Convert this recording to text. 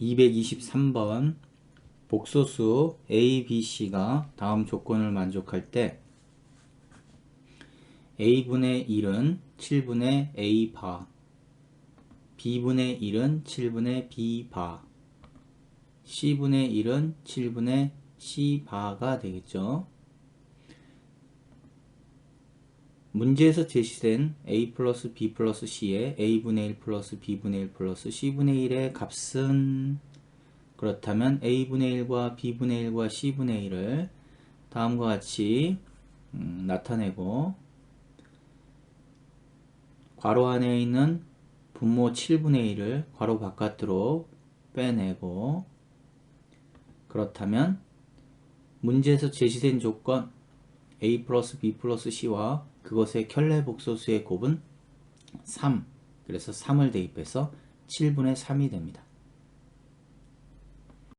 223번 복소수 A, B, C가 다음 조건을 만족할 때 A분의 1은 7분의 A바 B분의 1은 7분의 B바 C분의 1은 7분의 C바가 되겠죠. 문제에서 제시된 a 플러스 b 플러스 c의 a분의 1 플러스 b분의 1 플러스 c분의 1의 값은 그렇다면 a분의 1과 b분의 1과 c분의 1을 다음과 같이 음, 나타내고 괄호 안에 있는 분모 7분의 1을 괄호 바깥으로 빼내고 그렇다면 문제에서 제시된 조건 a 플러스 b 플러스 c와 그것의 켤레 복소수의 곱은 3 그래서 3을 대입해서 7분의 3이 됩니다.